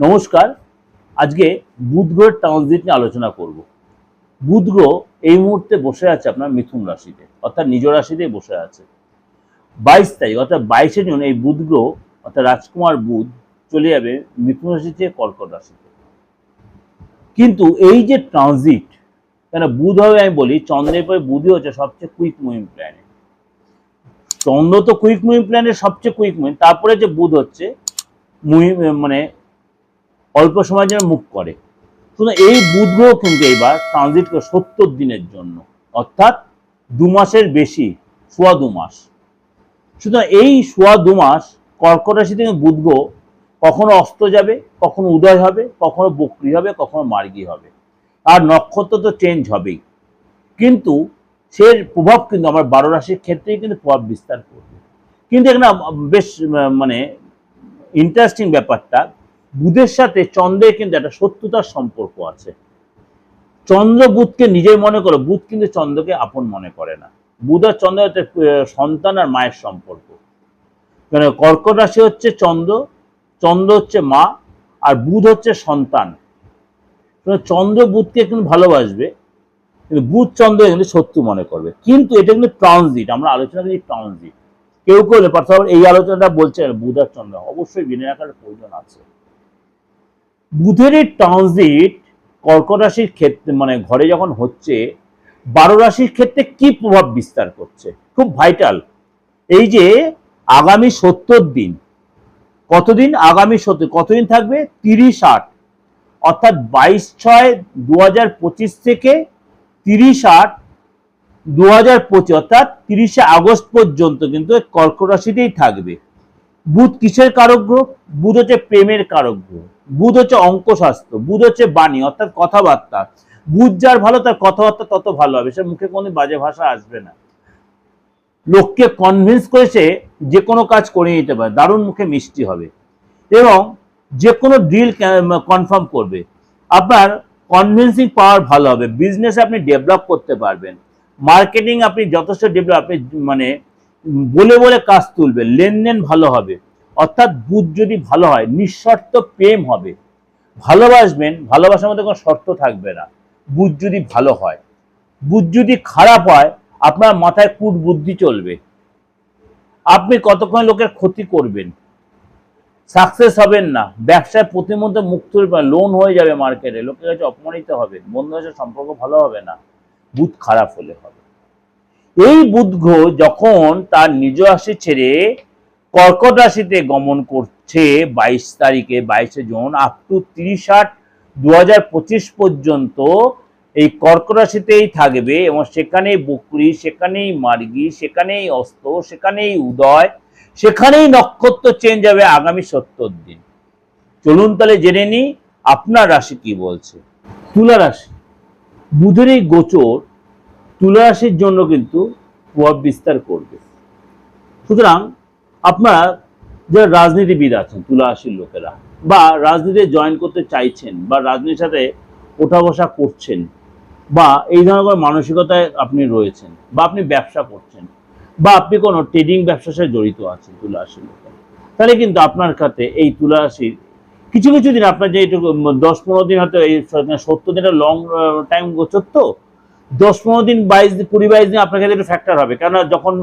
নমস্কার। আজকে বুধ গ্রহের ট্রানজিট নিয়ে আলোচনা করব। বুধ গ্রহ এই মুহূর্তে বসে আছে আপনার মিথুন রাশিতে, অর্থাৎ নিজ রাশিতেই বসে আছে। বাইশ তারিখ, অর্থাৎ বাইশে জুন এই বুধ গ্রহ অর্থাৎ রাজকুমার বুধ চলে যাবে মিথুন রাশি থেকে কর্কট রাশিতে কিন্তু এই যে ট্রানজিট কেন বুধ হবে আমি বলি, চন্দ্রের পরে বুধই হচ্ছে সবচেয়ে কুইক মুভিং প্ল্যানেট চন্দ্র তো কুইক মুভিং প্ল্যানের সবচেয়ে কুইক মুভিং তারপরে যে বুধ হচ্ছে মানে অল্প সময়ের জন্য মুভ করে। শুধু এই বুধ গ্রহ কিন্তু এইবার ট্রানজিট করে সত্তর দিনের জন্য, অর্থাৎ দু মাসের বেশি, সোয়া দু মাস। সুতরাং এই সোয়া দু মাস কর্কট রাশি থেকে বুধ গ্রহ কখনো অস্ত যাবে, কখনো উদয় হবে, কখনো বক্রি হবে, কখনো মার্গী হবে। আর নক্ষত্র তো চেঞ্জ হবেই। কিন্তু সে প্রভাব কিন্তু আমার বারো রাশির ক্ষেত্রেই কিন্তু প্রভাব বিস্তার করবে। কিন্তু এখানে বেশ মানে ইন্টারেস্টিং ব্যাপারটা বুধের সাথে চন্দ্রের কিন্তু একটা শত্রুতার সম্পর্ক আছে। চন্দ্র বুধকে নিজের মনে করে, বুধ কিন্তু চন্দ্রকে আপন মনে করে না। বুধ আর চন্দ্র সন্তান আর মায়ের সম্পর্ক। মানে কর্কট রাশি হচ্ছে চন্দ্র চন্দ্র হচ্ছে মা, আর বুধ হচ্ছে সন্তান। চন্দ্র বুধকে কিন্তু ভালোবাসবে, কিন্তু বুধ চন্দ্র কিন্তু শত্রু মনে করবে। কিন্তু এটা কিন্তু ট্রানজিট আমরা আলোচনা করি ট্রানজিট কেউ কেউ পার্থ এই আলোচনাটা বলছে বুধ আর চন্দ্র, অবশ্যই বিনয় রাখার প্রয়োজন আছে। বুধের ট্রানজিট কর্কট রাশির ক্ষেত্রে মানে ঘরে যখন হচ্ছে, বারো রাশির ক্ষেত্রে কি প্রভাব বিস্তার করছে? খুব ভাইটাল এই যে আগামী সত্তর দিন, কতদিন আগামী সত্তর, কতদিন থাকবে? তিরিশ আট। অর্থাৎ বাইশ ছয় দু থেকে তিরিশ আট দু অর্থাৎ তিরিশে আগস্ট পর্যন্ত কিন্তু কর্কট রাশিতেই থাকবে। বুধ কিসের কারক গ্রহ বুধ হচ্ছে প্রেমের কারক গ্রহ বুধ হচ্ছে অঙ্কশাস্ত্র, বুধ হচ্ছে বাণী, অর্থাৎ কথাবার্তা। বুধ যার ভালো, তার কথাবার্তা তত ভালো হবে। সে মুখে কোনো বাজে ভাষা আসবে না। লোককে কনভিন্স করেছে যে কোনো কাজ করে নিতে পারে। দারুণ মুখে মিষ্টি হবে। এবং যে কোনো ডিল কনফার্ম করবে। আপনার কনভিন্সিং পাওয়ার ভালো হবে। বিজনেস আপনি ডেভেলপ করতে পারবেন। মার্কেটিং আপনি যথেষ্ট ডেভেলপ মানে বলে বলে কাজ তুলবে, লেনদেন ভালো হবে। অর্থাৎ বুধ যদি ভালো হয়, নিঃশর্ত প্রেম হবে। ভালোবাসবেন, ভালোবাসার মধ্যে কোনো শর্ত থাকবে না। বুধ যদি ভালো হয়, বুধ যদি খারাপ হয়, আপনার মাথায় কূট বুদ্ধি চলবে। আপনি কতক্ষণ লোকের ক্ষতি করবেন? সাকসেস হবেন না। ব্যবসায় প্রতিমধ্যে মুখ তুলবে লোন হয়ে যাবে মার্কেটে। লোকের কাছে অপমানিত হবে বন্ধুদের সম্পর্ক ভালো হবে না। বুধ খারাপ হলে হবে। এই গ্রহ যখন তার নিজ রাশি ছেড়ে কর্কট রাশিতে গমন করছে বাইশ তারিখে, বাইশে জুন আপ টু তিরিশ আট দু পর্যন্ত এই কর্কট রাশিতেই থাকবে এবং সেখানেই বকরি, সেখানেই মার্গী, সেখানেই অস্ত, সেখানেই উদয়, সেখানেই নক্ষত্র চেঞ্জ হবে আগামী সত্তর দিন। চলুন তাহলে জেনে নিই, আপনার রাশি কি বলছে? তুলা রাশি। বুধের এই গোচর তুলা জন্য কিন্তু প্রভাব বিস্তার করবে। সুতরাং আপনার যারা রাজনীতিবিদ আছেন তুলা লোকেরা, বা রাজনীতিতে জয়েন করতে চাইছেন, বা রাজনীতির সাথে ওঠা বসা করছেন, বা এই ধরনের মানসিকতায় আপনি রয়েছেন, বা আপনি ব্যবসা করছেন, বা আপনি কোনো ট্রেডিং ব্যবসার সাথে জড়িত আছেন তুলা রাশির লোকেরা, তাহলে কিন্তু আপনার কাছে এই তুলা রাশির কিছু কিছু দিন আপনার যে দশ পনেরো দিন হয়তো এই সত্তর দিনের লং টাইম গোচর তো দশ পনেরো দিন, বাইশ দিন, কুড়ি বাইশ দিন আপনার কাছে একটু ফ্যাক্টর হবে। কেননা যখন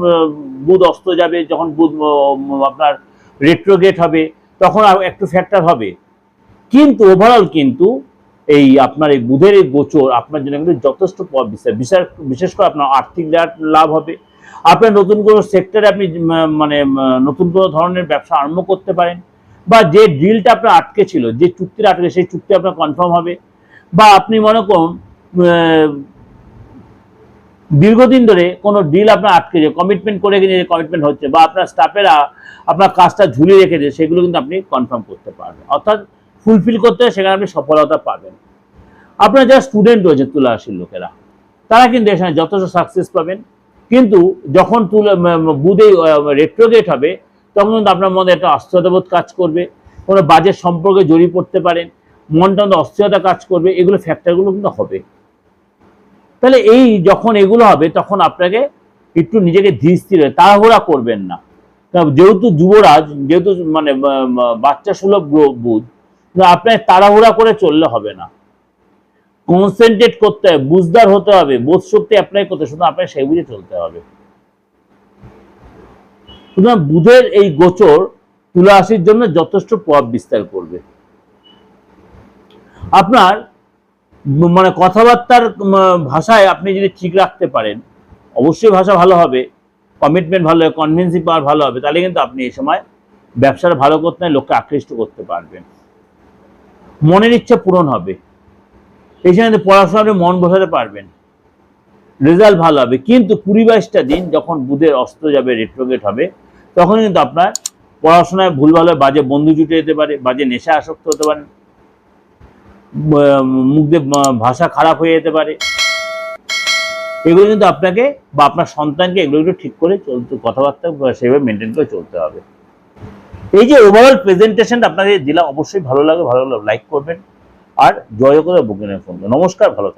বুধ অস্ত যাবে, যখন বুধ আপনার রেট্রোগেট হবে, তখন একটু ফ্যাক্টর হবে। কিন্তু ওভারঅল কিন্তু এই আপনার এই বুধের এই গোচর আপনার জন্য কিন্তু যথেষ্ট বিশেষ বিশেষ করে আপনার আর্থিক লাভ- হবে। আপনার নতুন কোনো সেক্টরে আপনি মানে নতুন কোনো ধরনের ব্যবসা আরম্ভ করতে পারেন, বা যে ডিলটা আপনার আটকে ছিল, যে চুক্তিটা আটকে, সেই চুক্তি আপনার কনফার্ম হবে, বা আপনি মনে করুন দীর্ঘদিন ধরে কোনো ডিল আপনার আটকে যে কমিটমেন্ট করে গেছে যে কমিটমেন্ট হচ্ছে বা আপনার স্টাফেরা আপনার কাজটা ঝুলিয়ে রেখেছে সেগুলো কিন্তু আপনি কনফার্ম করতে পারবেন। অর্থাৎ ফুলফিল করতে সেখানে আপনি সফলতা পাবেন। আপনার যারা স্টুডেন্ট রয়েছে তুলা লোকেরা, তারা কিন্তু এখানে যথেষ্ট সাকসেস পাবেন। কিন্তু যখন তুলা বুধে রেট্রোগেট হবে, তখন কিন্তু আপনার মনে একটা অস্থিরতাবোধ কাজ করবে, কোনো বাজেট সম্পর্কে জড়িয়ে পড়তে পারেন, মনটা অস্থিরতা কাজ করবে, এগুলো ফ্যাক্টরগুলো কিন্তু হবে। তাহলে এই যখন এগুলো হবে, তখন আপনাকে একটু নিজেকে ধীর স্থির তাড়াহুড়া করবেন না। যেহেতু যুবরাজ, যেহেতু মানে বাচ্চা সুলভ বুধ আপনার তাড়াহুড়া করে চললে হবে না। কনসেন্ট্রেট করতে হবে, বুঝদার হতে হবে, বোধ শক্তি অ্যাপ্লাই করতে শুধু আপনার সেই বুঝে চলতে হবে। সুতরাং বুধের এই গোচর তুলা জন্য যথেষ্ট প্রভাব বিস্তার করবে। আপনার মানে কথাবার্তার ভাষায় আপনি যদি ঠিক রাখতে পারেন, অবশ্যই ভাষা ভালো হবে কমিটমেন্ট ভালো হবে কনভিন্সিং পাওয়ার ভালো হবে, তাহলে কিন্তু আপনি এই সময় ব্যবসাটা ভালো করতে লোককে আকৃষ্ট করতে পারবেন। মনের ইচ্ছা পূরণ হবে। এই সময় পড়াশোনা আপনি মন বসাতে পারবেন। রেজাল্ট ভালো হবে। কিন্তু কুড়ি বাইশটা দিন যখন বুধের অস্ত্র যাবে রেট্রোগেট হবে, তখন কিন্তু আপনার পড়াশোনায় ভুল ভালো বাজে বন্ধু জুটে যেতে পারে, বাজে নেশা আসক্ত হতে পারেন। মুখ দিয়ে ভাষা খারাপ হয়ে যেতে পারে। এগুলো কিন্তু আপনাকে বা আপনার সন্তানকে এগুলো একটু ঠিক করে চলতে, কথাবার্তা সেভাবে মেনটেন করে চলতে হবে। এই যে ওভারঅল প্রেজেন্টেশনটা আপনাদের দিলাম অবশ্যই ভালো লাগে, ভালো লাগলে লাইক করবেন। আর জয় করে বুকিংয়ে ফোন নমস্কার, ভালো